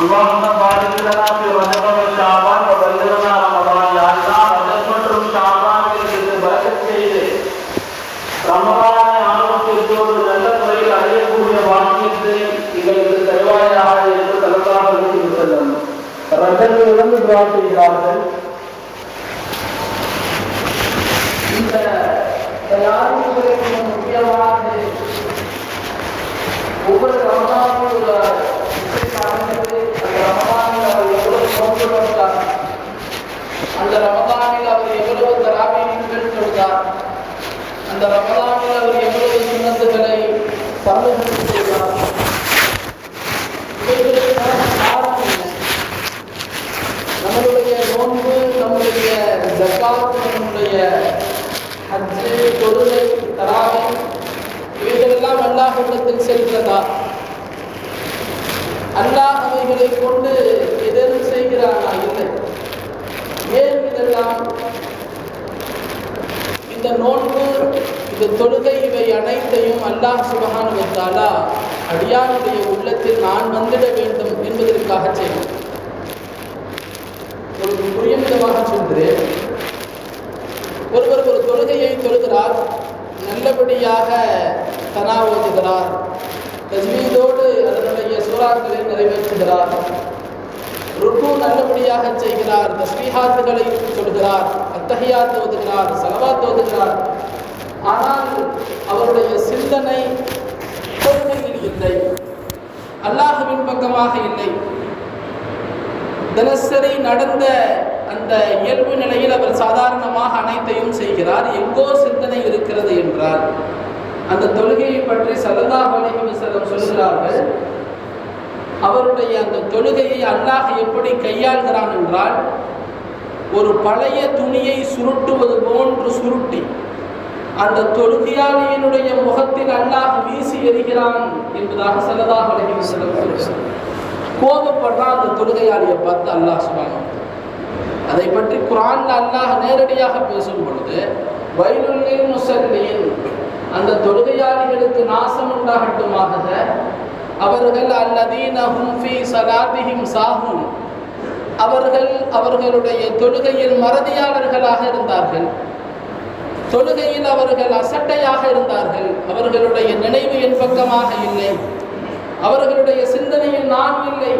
اللهم بارك لنا في رجب وشعبان وبلغنا رمضان يا الله ரஜப் மற்றும் ஷாபானிற்கு பரக்கத் செய்து ரமலானை ஆரோக்கியத்தோடு நல்ல முறையில் அடையக்கூடிய பாக்கியத்தை எங்களுக்கு தருவாயாக என்று தலதாக செல்லும் ரஜத்திலிருந்து துவா செய்கிறார்கள் இந்த தயாரிப்புகளுக்கு முக்கியமானது ஒவ்வொரு ரமணானும் அந்த ரமதானில் அவர் எவ்வளவு தராமீன்கள் கொடுத்தார் அந்த ரமதானில் அவர் எவ்வளவு சுண்ணத்துகளை பங்குகள் செய்தார்? நம்மளுடைய நோன்பு நம்முடைய ஜக்காத் நம்முடைய ஹஜ்ஜு தொழுகை தராவை இவைகளெல்லாம் அல்லாஹிடத்தில் செல்கிறதா? அல்லாஹ் அவைகளை கொண்டு எதிர்ப்பு செய்கிறானா? இல்லை. ஏன் இதெல்லாம் இந்த நோன்பு இந்த தொழுகை இவை அனைத்தையும் அல்லாஹ் சுபகானுவத்தாலா அடியானுடைய உள்ளத்தில் நான் வந்துட வேண்டும் என்பதற்காக செய்யும். ஒரு புரியும் விதமாக சொல்கிறேன். ஒருவர் ஒரு தொழுகையை தொழுகிறார் நல்லபடியாக தனா ஓதுகிறார் தஜ்வீதோடு அதனுடைய சூறாக்களை நிறைவேற்றுகிறார். ருக்கு நல்லபடியாக செய்கிறார் தஸ்ரீஹாத்துகளை சொல்கிறார் அத்தகையா ஓதுகிறார் சலவாத் ஓதுகிறார். ஆனால் அவருடைய சிந்தனை தொழுகையில் இல்லை. அல்லாஹுவின் பக்கமாக இல்லை. தினசரி நடந்த அந்த இயல்பு நிலையில் அவர் சாதாரணமாக அனைத்தையும் செய்கிறார். எங்கோ சிந்தனை இருக்கிறது என்றார். அந்த தொழுகையை பற்றி சலதா அலைஹி சொல்கிறார்கள். அவருடைய அந்த தொழுகையை அல்லாஹ் எப்படி கையாள்கிறான் என்றால் ஒரு பழைய துணியை சுருட்டுவது போன்று சுருட்டி அந்த தொழுகையாளியினுடைய முகத்தில் அல்லாஹ் வீசி எறிகிறான் என்பதாக சிலதாக அலைஹி வஸல்லம் கோபப்படுறான் அந்த தொழுகையாளியை பார்த்து அல்லாஹ் சொல்லுவாங்க அதை பற்றி குரான் அல்லாஹ் நேரடியாக பேசும் பொழுது வயலுள்ளில் முசல்லின் அந்த தொழுகையாளிகளுக்கு நாசம் உண்டாகட்டுமாக அவர்கள் அல்லதீன ஹும் ஃபீ சாஹுன். அவர்கள் அவர்களுடைய தொழுகையில் மறதியாளர்களாக இருந்தார்கள். தொழுகையில் அவர்கள் அசட்டையாக இருந்தார்கள். அவர்களுடைய நினைவு என் பக்கமாக இல்லை. அவர்களுடைய சிந்தனையில் நான் இல்லை.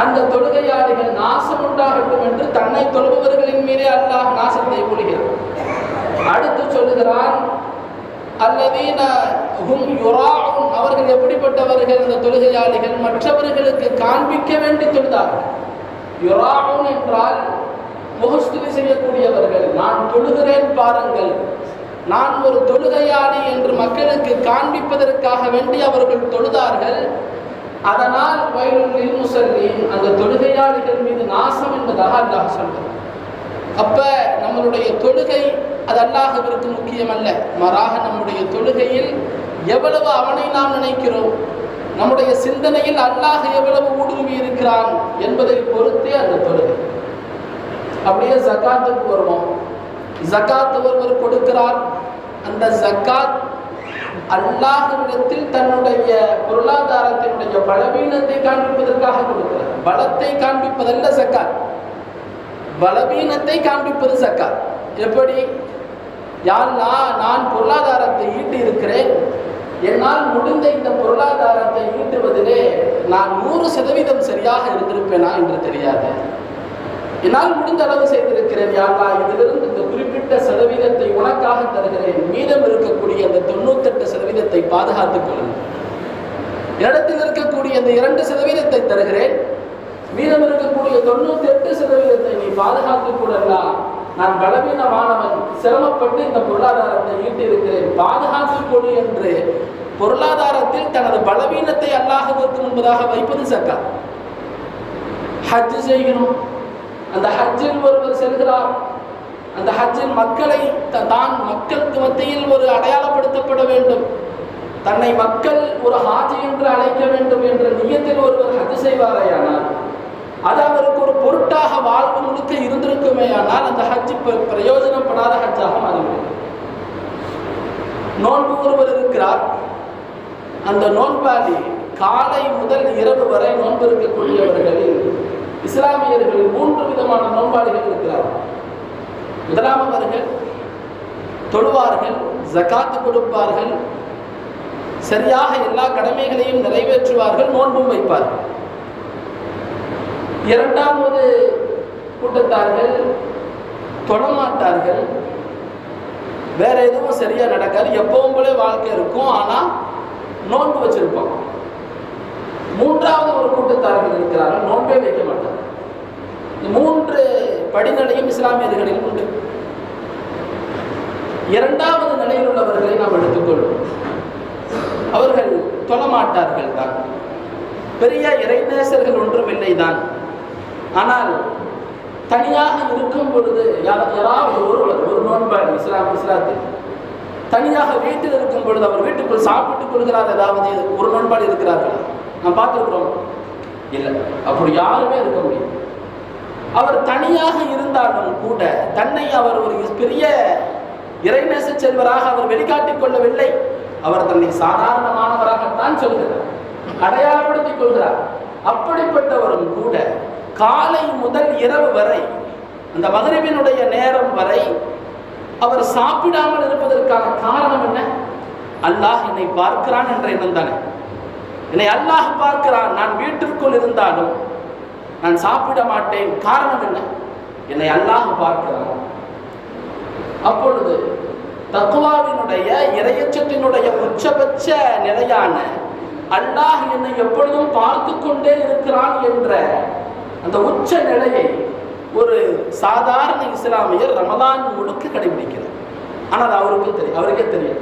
அந்த தொழுகையாளிகள் நாசம் உண்டாகட்டும் என்று தன்னை தொழுபவர்களின் மீதே அல்லாஹ் நாசத்தை கூறுகிறார் அடுத்து சொல்லுகிறான் அல்லதீன ஹும் யுரா அவர்கள் எப்படிப்பட்டவர்கள்? அந்த தொழுகையாளிகள் மற்றவர்களுக்கு காண்பிக்க வேண்டி தொழுதார்கள். யுராஉன் என்றால் முகஸ்துதி செய்யக்கூடியவர்கள். நான் தொழுகிறேன் பாருங்கள். நான் ஒரு தொழுகையாளி என்று மக்களுக்கு காண்பிப்பதற்காக வேண்டி அவர்கள் தொழுதார்கள். அதனால் வயலுள்ளில் முசல்லின் அந்த தொழுகையாளிகள் மீது நாசம் என்பதாக அல்லாஹ் சொல்கிறார் அப்ப நம்மளுடைய தொழுகை அது அல்லாஹவிற்கு முக்கியமல்ல. மாறாக நம்முடைய தொழுகையில் எவ்வளவு அவனை நாம் நினைக்கிறோம்? நம்முடைய சிந்தனையில் அல்லாஹ் எவ்வளவு ஊடுருவி இருக்கிறான் என்பதை பொறுத்தே அந்த தொழுகை. அப்படியே ஜக்காத்துக்கு வருவோம். ஜக்காத் ஒருவர் கொடுக்கிறார். அந்த ஜக்காத் அல்லாஹ்விடத்தில் தன்னுடைய பொருளாதாரத்தினுடைய பலவீனத்தை காண்பிப்பதற்காக கொடுக்கிறார். பலத்தை காண்பிப்பதல்ல ஜக்காத். பலவீனத்தை காண்பிப்பது ஜக்காத். எப்படி? யாழ்லா நான் பொருளாதாரத்தை ஈட்டி இருக்கிறேன் என்னால் முடிந்த இந்த பொருளாதாரத்தை ஈட்டுவதிலே நான் நூறு சதவீதம் சரியாக இருந்திருப்பேனா என்று தெரியாது. என்னால் முடிந்த அளவு செய்திருக்கிறேன் யாரா இதிலிருந்து இந்த குறிப்பிட்ட சதவீதத்தை உனக்காக தருகிறேன். மீதம் இருக்கக்கூடிய அந்த தொண்ணூத்தெட்டு சதவீதத்தை பாதுகாத்துக் கொள்ளுங்கள் இடத்தில் இருக்கக்கூடிய அந்த இரண்டு சதவீதத்தை தருகிறேன். மீதம் இருக்கக்கூடிய தொண்ணூத்தி எட்டு சதவீதத்தை நீ பாதுகாத்துக் கொள்ளலாம் நான் பலவீனமானவன் சிரமப்பட்டு இந்த பொருளாதாரத்தை ஈட்டியிருக்கிறேன். பாதுகாத்துக் கொடு என்று பொருளாதாரத்தில் தனது பலவீனத்தை அல்லாஹுவிற்கு முன்பதாக வைப்பது சக்கா ஹஜ்ஜு செய்கிறோம். அந்த ஹஜ்ஜில் ஒருவர் செல்கிறார். அந்த ஹஜ்ஜில் மக்களை த- தான் மக்களுக்கு மத்தியில் ஒரு அடையாளப்படுத்தப்பட வேண்டும். தன்னை மக்கள் ஒரு ஹாஜி என்று அழைக்க வேண்டும் என்ற நியத்தில் ஒருவர் ஹஜ் செய்வாரேயானால் அது அவருக்கு ஒரு பொருட்டாக வாழ்வு முழுக்க இருந்திருக்குமே ஆனால் அந்த ஹஜ் பிரயோஜனப்படாத ஹஜ்ஜாக மாறிவிடும். நோன்பு ஒருவர் இருக்கிறார். அந்த நோன்பாளி காலை முதல் இரவு வரை நோன்பு இருக்கக்கூடியவர்களில் இஸ்லாமியர்களில் மூன்று விதமான நோன்பாளிகள் இருக்கிறார்கள் முதலாமவர்கள் தொழுவார்கள் ஜகாத்து கொடுப்பார்கள் சரியாக எல்லா கடமைகளையும் நிறைவேற்றுவார்கள் நோன்பும் வைப்பார்கள் இரண்டாவது கூட்டத்தார்கள் தொடமாட்டார்கள் வேற எதுவும் சரியா நடக்காது. எப்பவும் போல வாழ்க்கை இருக்கும். ஆனால் நோன்பு வச்சிருப்பாங்க. மூன்றாவது ஒரு கூட்டத்தார்கள் இருக்கிறார்கள் நோன்பே வைக்க மாட்டார் மூன்று படிநிலையும் இஸ்லாமியர்களில் உண்டு. இரண்டாவது நிலையில் உள்ளவர்களை நாம் எடுத்துக்கொள்வோம். அவர்கள் தொழமாட்டார்கள் தான். பெரிய இறைநேசர்கள் ஒன்றும் இல்லை தான். ஆனால் தனியாக இருக்கும் பொழுது யாராவது ஒருவர் ஒரு நோன்பாளி இஸ்லாம் இஸ்லாத்தில் தனியாக வீட்டில் இருக்கும் பொழுது அவர் வீட்டுக்குள் சாப்பிட்டுக் கொள்கிறார் ஏதாவது ஒரு நண்பாடு இருக்கிறார்கள்? நாம் பார்த்துருக்கிறோம். இல்லை அப்படி யாருமே இருக்க முடியும் அவர் தனியாக இருந்தாலும் கூட தன்னை அவர் ஒரு பெரிய இறைநேச செல்வராக அவர் வெளிக்காட்டிக் கொள்ளவில்லை. அவர் தன்னை சாதாரணமானவராகத்தான் சொல்கிறார். அடையாளப்படுத்திக் கொள்கிறார். அப்படிப்பட்டவரும் கூட காலை முதல் இரவு வரை அந்த மகரிபினுடைய நேரம் வரை அவர் சாப்பிடாமல் இருப்பதற்கான காரணம் என்ன? அல்லாஹ் என்னை பார்க்கிறான் என்ற எண்ணம் தானே என்னை அல்லாஹ் பார்க்கிறான். நான் வீட்டிற்குள் இருந்தாலும் நான் சாப்பிட மாட்டேன். காரணம் என்ன? என்னை அல்லாஹ் பார்க்கிறான். அப்பொழுது தக்குவாவினுடைய இரையச்சத்தினுடைய உச்சபட்ச நிலையான அல்லாஹ் என்னை எப்பொழுதும் பார்த்து கொண்டே இருக்கிறான் என்ற அந்த உச்ச நிலையை ஒரு சாதாரண இஸ்லாமியர் ரமலான் முழுக்க கடைபிடிக்கிறார். ஆனால் அது அவருக்கும் தெரியும் அவருக்கே தெரியும்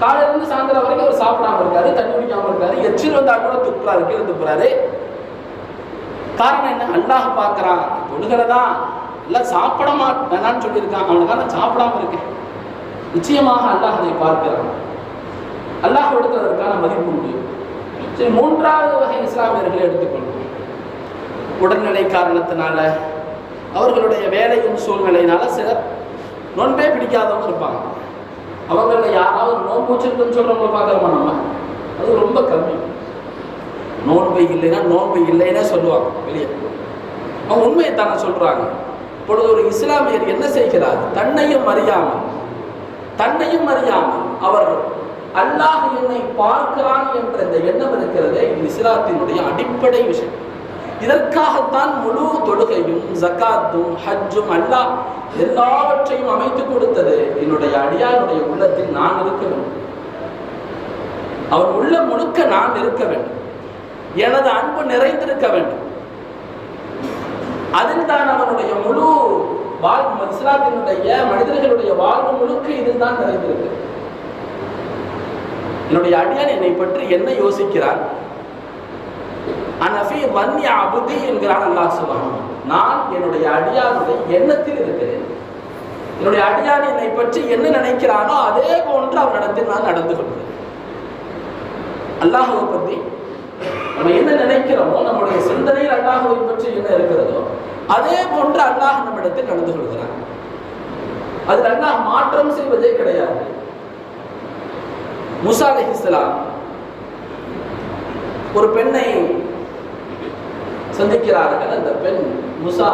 காலையிலேருந்து சாயந்தரம் வரைக்கும் அவர் சாப்பிடாம இருக்காரு தண்ணி குடிக்காம இருக்காரு எச்சில் வந்தால் கூட துப்புறாரு கீழே துப்புறாரு. காரணம் என்ன? அல்லாஹ் பார்க்கறான் தொழுகிறதா? இல்லை சாப்பிட மாட்டேனான்னு சொல்லியிருக்கான் அவனுக்காக நான் சாப்பிடாம இருக்கேன். நிச்சயமாக அல்லாஹ் அதை பார்க்கிறான். அல்லாஹ் எடுத்ததற்கான மதிப்பு உண்டு. சரி மூன்றாவது வகை இஸ்லாமியர்களை எடுத்துக்கொள்வோம். உடல்நிலை காரணத்தினால அவர்களுடைய வேலையின் சூழ்நிலையினால சிலர் நோன்பே பிடிக்காதவங்க இருப்பாங்க. அவங்களில் யாராவது நோன்பு வச்சிருக்குன்னு சொல்றவங்களை பார்க்குறோமா நம்ம. அது ரொம்ப கம்மி. நோன்பு இல்லைன்னா நோன்பு இல்லைன்னே சொல்லுவாங்க வெளியே. அவங்க உண்மையை தானே சொல்றாங்க. இப்பொழுது ஒரு இஸ்லாமியர் என்ன செய்கிறார்? தன்னையும் அறியாமல் தன்னையும் அறியாமல் அவர் அல்லாஹ் என்னை பார்க்கிறான் என்ற இந்த எண்ணம் இருக்கிறதே இது இஸ்லாத்தினுடைய அடிப்படை விஷயம். இதற்காகத்தான் முழு தொழுகையும் ஜக்காத்தும் ஹஜ்ஜும் அல்லாஹ் எல்லாவற்றையும் அமைத்து கொடுத்தது. என்னுடைய அடியானுடைய உள்ளத்தில் நான் இருக்க வேண்டும். அவன் உள்ள முழுக்க நான் இருக்க வேண்டும். எனது அன்பு நிறைந்திருக்க வேண்டும். அதில் தான் அவனுடைய முழு வாழ்வு இஸ்லாத்தினுடைய மனிதர்களுடைய வாழ்வு முழுக்க இதில் தான் நிறைந்திருக்கு என்னுடைய அடியான் என்னை பற்றி என்ன யோசிக்கிறான்? அனஃபி மன்னி அபுதி என்கிறான் அல்லாஹ் சொல்லுவான் நான் என்னுடைய அடியானுடைய எண்ணத்தில் இருக்கிறேன். என்னுடைய அடியான் என்னை பற்றி என்ன நினைக்கிறானோ அதே போன்று அவனிடத்தில் நான் நடந்து கொள்கிறேன். அல்லாஹுவை பற்றி நம்ம என்ன நினைக்கிறோமோ நம்முடைய சிந்தனையில் அல்லாஹுவை பற்றி என்ன இருக்கிறதோ அதே போன்று அல்லாஹ் நம்மிடத்தில் நடந்து கொள்கிறான். அதில் அல்லாஹ் மாற்றம் செய்வதே கிடையாது. முசா அலைஹிஸ்ஸலாம் ஒரு பெண்ணை சந்திக்கிறார்கள். அந்த பெண் முசா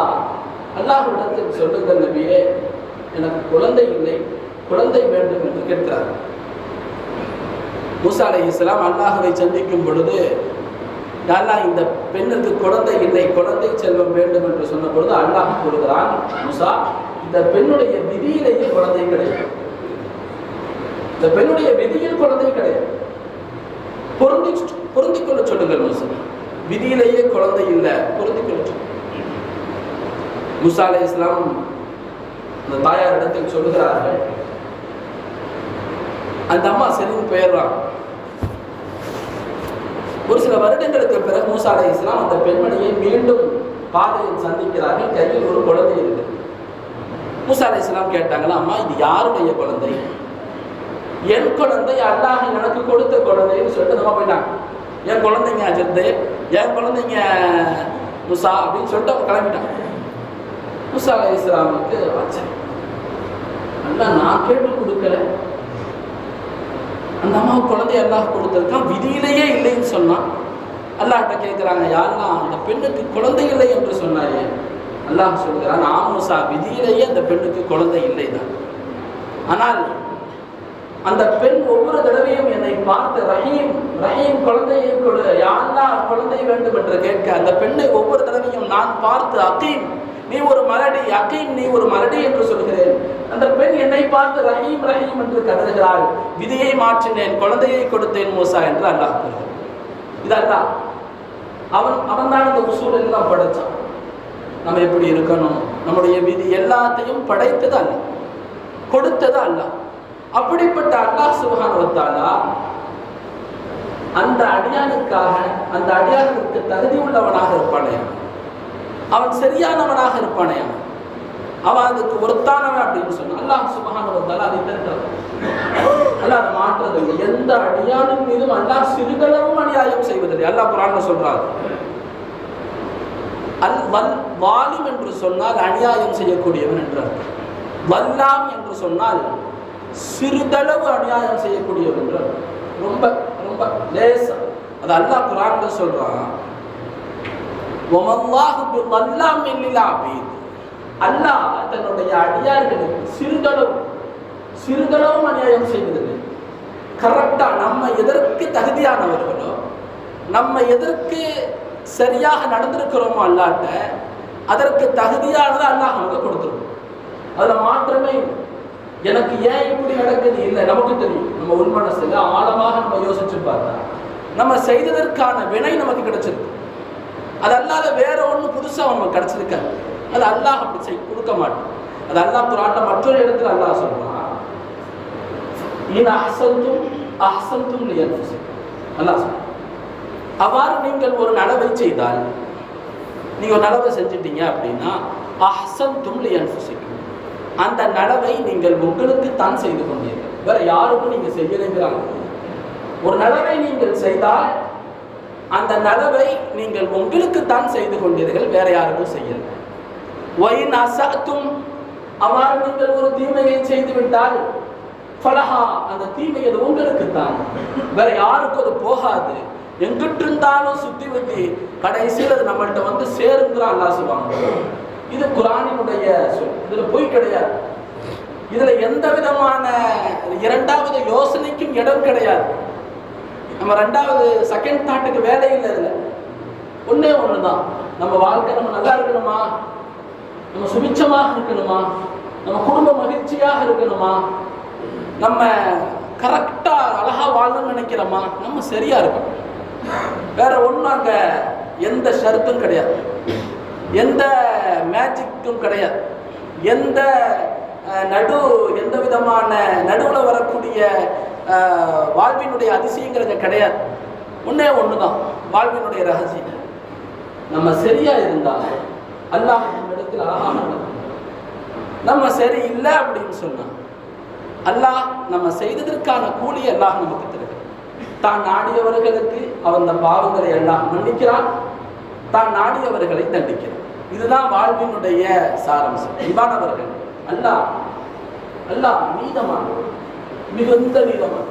அல்லாஹ்விடத்தில் சொல்லுங்கள் நபியே எனக்கு குழந்தை இல்லை குழந்தை வேண்டும் என்று கேட்கிறார். மூசா இஸ்லாம் அல்லாஹுவை சந்திக்கும் பொழுது அல்லா இந்த பெண்ணுக்கு குழந்தை இல்லை குழந்தை செல்வம் வேண்டும் என்று சொன்ன பொழுது அல்லாஹ் கூறுகிறான் முசா இந்த பெண்ணுடைய விதியிலேயே குழந்தை கிடையாது. இந்த பெண்ணுடைய விதியில் குழந்தை கிடையாது. பொருந்தி பொருந்திக் கொள்ள சொல்லுங்கள் முசா. விதியிலேயே குழந்தை இல்லை. பொருந்திக் கொள்ள முசா அலை இஸ்லாம் அந்த தாயார் இடத்தில் சொல்லுகிறார்கள் அந்த அம்மா செல்வம் பெயர்றான். ஒரு சில வருடங்களுக்கு பிறகு மூசா அலை இஸ்லாம் அந்த பெண்மணியை மீண்டும் பாதையில் சந்திக்கிறார்கள். கையில் ஒரு குழந்தை இருக்கு மூசா அலை இஸ்லாம் கேட்டாங்களா அம்மா இது யாருடைய குழந்தை? என் குழந்தை அல்லாஹ் எனக்கு கொடுத்த குழந்தைன்னு சொல்லிட்டு நம்ம போயிட்டாங்க. என் குழந்தைங்க அஜித்து என் குழந்தைங்க முசா அப்படின்னு சொல்லிட்டு அவன் கிளம்பிட்டாங்க முசா அலை இஸ்லாமுக்கு வச்சேன். அல்லாஹ் நான் கேட்டு கொடுக்கல. அந்த அம்மாவுக்கு குழந்தைய அல்லாஹ் கொடுத்ததுக்கான் விதியிலேயே இல்லைன்னு சொன்னான் அல்லாட்ட கேட்குறாங்க யாரெல்லாம் அந்த பெண்ணுக்கு குழந்தை இல்லை என்று சொன்னாயே. அல்லாஹ் சொல்கிறான் ஆமோசா விதியிலேயே அந்த பெண்ணுக்கு குழந்தை இல்லை தான் ஆனால் அந்த பெண் ஒவ்வொரு தடவையும் என்னை பார்த்து ரஹீம் ரஹீம் குழந்தையை கொடு. யாரெல்லாம் குழந்தை வேண்டும் என்று கேட்க அந்த பெண்ணை ஒவ்வொரு தடவையும் நான் பார்த்து அகீம் நீ ஒரு மரடி அகீம் நீ ஒரு மரடி என்று சொல்கிறேன். அந்த பெண் என்னை பார்த்து ரஹீம் ரஹீம் என்று கருதுகிறாள் விதியை மாற்றினேன் குழந்தையை கொடுத்தேன் மூசா என்று அல்லாஹ் கூறுகிறார். அவன் அவன் தான் இந்த உசூல் எல்லாம் படைச்சான் நம்ம எப்படி இருக்கணும்? நம்முடைய விதி எல்லாத்தையும் படைத்தது அல்ல. கொடுத்தது அல்லாஹ் அப்படிப்பட்ட அல்லாஹ் சுபஹான் வத்தாலா அந்த அடியானுக்காக அந்த அடியானுக்கு தகுதி உள்ளவனாக இருப்பானே அவன். சரியானவனாக இருப்பானே அவன். அதுக்கு ஒருத்தானவன் அப்படின்னு சொன்னான் அல்லாஹ் சுபஹான் வந்தாலும் அதை தருகிறான் அல்ல அதை மாற்றுறது எந்த அடியானின் மீதும் அல்லாஹ் சிறிதளவும் அநியாயம் செய்வதில்லை. அல்லாஹ் குரான்ல சொல்றாரு. அல் வல் வாலிம் என்று சொன்னால் அநியாயம் செய்யக்கூடியவன் என்றார் வல்லாம் என்று சொன்னால் சிறிதளவு அநியாயம் செய்யக்கூடியவர்கள். ரொம்ப ரொம்ப லேசா. அது அல்லாஹ் குரான்ல சொல்றான் ஒமல்லாஹு அல்லாஹ் தன்னுடைய அடியார்களுக்கு சிறிதளவு சிறிதளவும் அநியாயம் செய்வதில்லை கரெக்டா நம்ம எதற்கு தகுதியானவர்களோ நம்ம எதற்கு சரியாக நடந்திருக்கிறோமோ அல்லாட்ட அதற்கு தகுதியானதை அல்லாஹ் நமக்கு கொடுத்துருவோம் அதில் மாற்றமே இல்லை. எனக்கு ஏன் இப்படி நடக்குது? இல்லை நமக்கு தெரியும். நம்ம உள்மனசில் ஆழமாக நம்ம யோசிச்சு பார்த்தா நம்ம செய்ததற்கான வினை நமக்கு கிடைச்சிருக்கு. அது அல்லாத வேற ஒன்று புதுசாக நமக்கு கிடைச்சிருக்காது. அது அல்லாஹ் அப்படி செய் கொடுக்க மாட்டோம் அது அல்லாஹ் குரான்ல மற்றொரு இடத்துல அல்லாஹ் சொல்றான் இன் அஹ்சன்தும் அஹ்சன்தும் அல்லாஹ் சொல்றான் அவ்வாறு நீங்கள் ஒரு நடவை செய்தால் நீங்கள் ஒரு நடவை செஞ்சிட்டீங்க அப்படின்னா அஹ்சன்தும் லியன்ஃபுசிக்கும் அந்த நடவை நீங்கள் உங்களுக்கு தான் செய்து கொண்டீர்கள். வேற யாருக்கும் நீங்க செய்யலைங்கிறாங்க. ஒரு நலவை நீங்கள் செய்தால் அந்த நடவை நீங்கள் உங்களுக்கு தான் செய்து கொண்டீர்கள் வேற யாருக்கும் செய்யல. ஒயின் அசத்தும் அவ்வாறு நீங்கள் ஒரு தீமையை செய்து விட்டால் ஃபலஹா அந்த தீமை அது உங்களுக்கு தான். வேற யாருக்கும் அது போகாது. எங்கிட்டு இருந்தாலும் சுத்தி வச்சு கடைசியில் அது நம்மள்கிட்ட வந்து சேருங்கிறான் அல்லாஹ் சொல்லுவாங்க இது குரானினுடைய சொல். இதுல பொய் கிடையாது. இதுல எந்த விதமான இரண்டாவது யோசனைக்கும் இடம் கிடையாது. நம்ம ரெண்டாவது செகண்ட் தாட்டுக்கு வேலை இல்லை இதுல. ஒன்னே ஒண்ணுதான். நம்ம வாழ்க்கை நம்ம நல்லா இருக்கணுமா? நம்ம சுபிச்சமாக இருக்கணுமா? நம்ம குடும்ப மகிழ்ச்சியாக இருக்கணுமா? நம்ம கரெக்டா அழகா வாழணும்னு நினைக்கிறோமா? நம்ம சரியா இருக்கணும். வேற ஒன்றும் அங்க எந்த ஷருத்தும் கிடையாது. எந்த மேஜிக்கும் கிடையாது. எந்த நடு எந்த விதமான நடுவில் வரக்கூடிய வாழ்வினுடைய அதிசயங்கிறது கிடையாது. ஒன்றே ஒன்று தான் வாழ்வினுடைய ரகசியம். நம்ம சரியா இருந்தால் அல்லாஹ் இடத்துல அழகாக நம்ம சரி இல்லை அப்படின்னு சொன்னா அல்லாஹ் நம்ம செய்ததற்கான கூலி அல்லாஹ் நமக்கு தருகிறான் தான் நாடியவர்களுக்கு அவன் அந்த பாவங்களை எல்லாம் மன்னிக்கிறான். தான் நாடியவர்களை தண்டிக்கிறான். இதுதான் வாழ்வினுடைய சாரம்சம் இவானவர்கள் அல்லாஹ் அல்லாஹ் நீதமான மிகுந்த நீதமான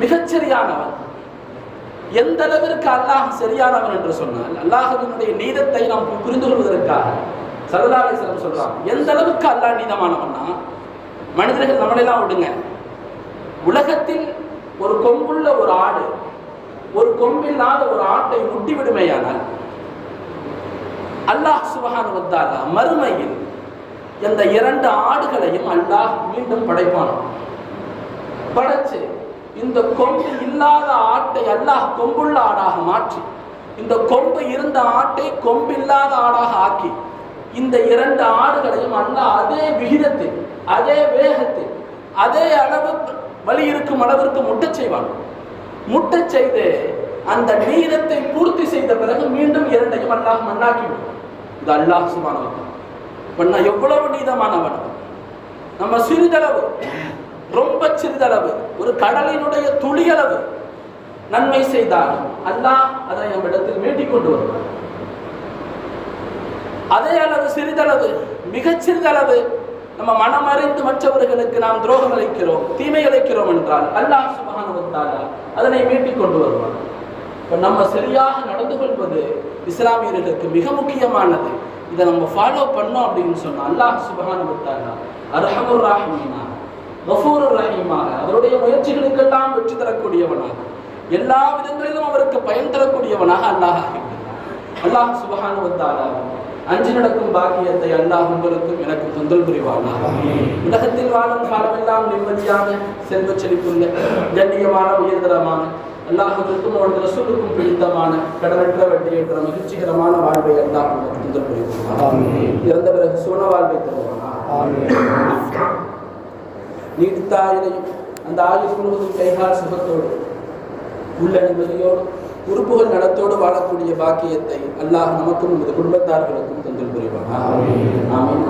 மிகச்சரியானவன் எந்த அளவிற்கு அல்லாஹ் சரியானவன் என்று சொன்னால் அல்லாஹ்வினுடைய நீதத்தை நாம் புரிந்து கொள்வதற்காக சரதாலேஸ்வரம் சொல்றான் எந்த அளவுக்கு அல்லாஹ் நீதமானவன்னா மனிதர்கள் நம்மளெல்லாம் விடுங்க. உலகத்தில் ஒரு கொம்புள்ள ஒரு ஆடு ஒரு கொம்பில்லாத ஒரு ஆட்டை முட்டி விடுமையானால் அல்லாஹ் சுபஹான் வத்தாலா மறுமையில் இந்த இரண்டு ஆடுகளையும் அல்லாஹ் மீண்டும் படைப்பான். படைச்சு இந்த கொம்பு இல்லாத ஆட்டை அல்லாஹ் கொம்புள்ள ஆடாக மாற்றி இந்த கொம்பு இருந்த ஆட்டை கொம்பில்லாத ஆடாக ஆக்கி இந்த இரண்டு ஆடுகளையும் அல்லாஹ் அதே விகிதத்தில் அதே வேகத்தில் அதே அளவு வலி இருக்கும் அளவிற்கு முட்டை செய்வான். முட்டை செய்து அந்த நீதத்தை பூர்த்தி செய்த பிறகு மீண்டும் இரண்டையும் அல்லாஹ் மண்ணாக்கிவிடும் இது அல்லாஹ் சுபானவன் பண்ண எவ்வளவு நீதமானவன்? நம்ம சிறிதளவு ரொம்ப சிறிதளவு ஒரு கடலினுடைய துளியளவு நன்மை செய்தால் அல்லாஹ் அதை நம்ம இடத்தில் மீட்டிக் கொண்டு வருவான். அதே அளவு சிறிதளவு மிகச் சிறிதளவு நம்ம மனமறிந்து மற்றவர்களுக்கு நாம் துரோகம் அளிக்கிறோம் தீமை அளிக்கிறோம் என்றால் அல்லாஹ் சுபஹானஹு வ அதனை மீட்டிக் கொண்டு வருவான். இப்போ நம்ம சரியாக நடந்து கொள்வது இஸ்லாமியர்களுக்கு மிக முக்கியமானது. இதை நம்ம ஃபாலோ பண்ணோம் அப்படின்னு சொன்னா அல்லாஹ் சுபஹான வ அர்ஹமுர் ராஹிமீனா கஃபூருர் ரஹீமாக அவருடைய முயற்சிகளுக்கெல்லாம் வெற்றி தரக்கூடியவனாக எல்லா விதங்களிலும் அவருக்கு பயன் தரக்கூடியவனாக அல்லாஹ் அல்லாஹ் சுபஹான வத்தாரா அஞ்சு நடக்கும் பாக்கியத்தை அல்லாஹ் உங்களுக்கும் எனக்கு தொந்தல் புரிவானாக. உலகத்தில் வாழும் காலமெல்லாம் நிம்மதியான செல்வ செழிப்புள்ள கண்ணியமான உயர்தரமான அல்லாஹுக்கும் அவனது ரசூலுக்கும் பிடித்தமான கடனற்ற வட்டியற்ற மகிழ்ச்சிகரமான வாழ்வை அல்லாஹ் புரிவானாக இறந்த பிறகு சுவன வாழ்வை தருவானாக நீடித்த ஆயுளையும் அந்த ஆயுள் முழுவதும் கைகால் சுகத்தோடு உள்ள நிம்மதியோடு உறுப்புகள் நடத்தோடு வாழக்கூடிய பாக்கியத்தை அல்லாஹ் நமக்கும் நமது குடும்பத்தார்களுக்கும் தந்தல் புரிவான் ஆமீன்.